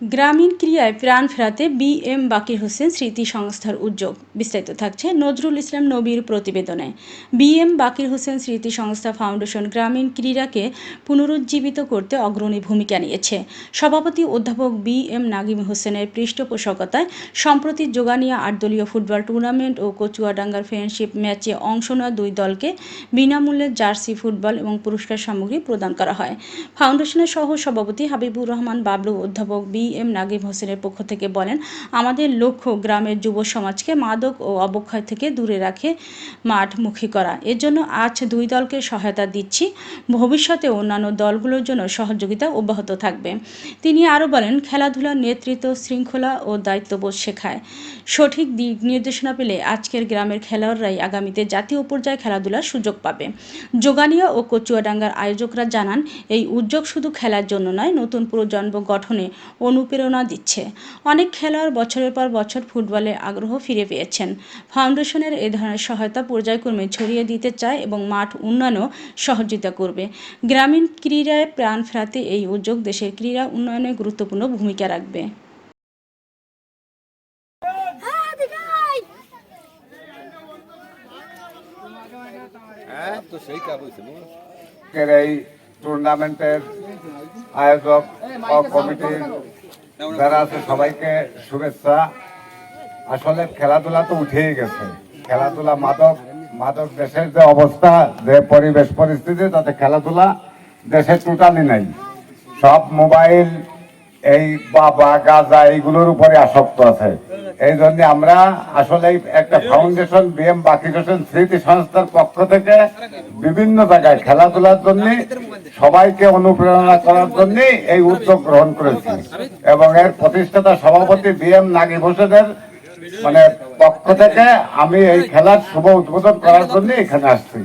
গ্রামীণ ক্রিয়ায় প্রাণ ফেরাতে বি এম বাকির হোসেন স্মৃতি সংস্থার উদ্যোগ। বিস্তারিত থাকছে নজরুল ইসলাম নবীর প্রতিবেদনে। বি এম বাকির হোসেন স্মৃতি সংস্থা ফাউন্ডেশন গ্রামীণ ক্রীড়াকে পুনরুজ্জীবিত করতে অগ্রণী ভূমিকা নিয়েছে। সভাপতি অধ্যাপক বি এম নাগিম হোসেনের পৃষ্ঠপোষকতায় সম্প্রতি যোগানিয়া আটদলীয় ফুটবল টুর্নামেন্ট ও কচুয়াডাঙ্গার ফ্রেন্ডশিপ ম্যাচে অংশ নেওয়া দুই দলকে বিনামূল্যে জার্সি ফুটবল এবং পুরস্কার সামগ্রী প্রদান করা হয়। ফাউন্ডেশনের সহ সভাপতি হাবিবুর রহমান বাবলু, অধ্যাপক বি এম নাগিম হোসেনের পক্ষ থেকে বলেন, আমাদের লক্ষ্য গ্রামের যুব সমাজকে মাদক ও অবক্ষয় থেকে দূরে রাখে মাঠমুখী করা। এর জন্য আজ দুই দলকে সহায়তা দিচ্ছি। ভবিষ্যতে অন্যান্য দলগুলোর জন্য সহযোগিতা অব্যাহত থাকবে। তিনি আরও বলেন, খেলাধুলার নেতৃত্ব শৃঙ্খলা ও দায়িত্ববোধ শেখায়। সঠিক দিক নির্দেশনা পেলে আজকের গ্রামের খেলোয়াড়রাই আগামীতে জাতীয় পর্যায়ে খেলাধুলার সুযোগ পাবে। যোগানিয়া ও কচুয়াডাঙ্গার আয়োজকরা জানান, এই উদ্যোগ শুধু খেলার জন্য নয়, নতুন প্রজন্ম গঠনে অনুপ্রেরণা দিচ্ছে। অনেক খেলোয়াড় বছরের পর বছর ফুটবলে আগ্রহ ফিরে পেয়েছেন। ফাউন্ডেশনের এ ধরনের সহায়তা পর্যায়ক্রমে ছড়িয়ে দিতে চায় এবং মাঠ উন্নয়নও সহযোগিতা করবে। গ্রামীণ ক্রীড়ায় প্রাণ ফেরাতে এই উদ্যোগ দেশের ক্রীড়া উন্নয়নে গুরুত্বপূর্ণ ভূমিকা রাখবে। টুর্নামেন্টের আয়োজক কমিটির যারা আছে সবাইকে শুভেচ্ছা। আসলে খেলাধুলা তো উঠেই গেছে। খেলাধুলা মাদক মাদক দেশের যে অবস্থা, যে পরিবেশ পরিস্থিতি, তাতে খেলাধুলা দেশে টোটালি নাই। সব মোবাইল এই বাবা, গাজা এইগুলোর উপরে আসক্ত আছে এই জন্য আমরা আসলে একটা ফাউন্ডেশন বিএম বাকি হোসেন স্মৃতি সংস্থার পক্ষ থেকে বিভিন্ন জায়গায় খেলাধুলার জন্য সবাইকে অনুপ্রেরণা করার জন্য এই উদ্যোগ গ্রহণ করেছি এবং এর প্রতিষ্ঠাতা সভাপতি বিএম নাগিব হোসেনের মানে পক্ষ থেকে আমি এই খেলার শুভ উদ্বোধন করার জন্য এখানে আসছি।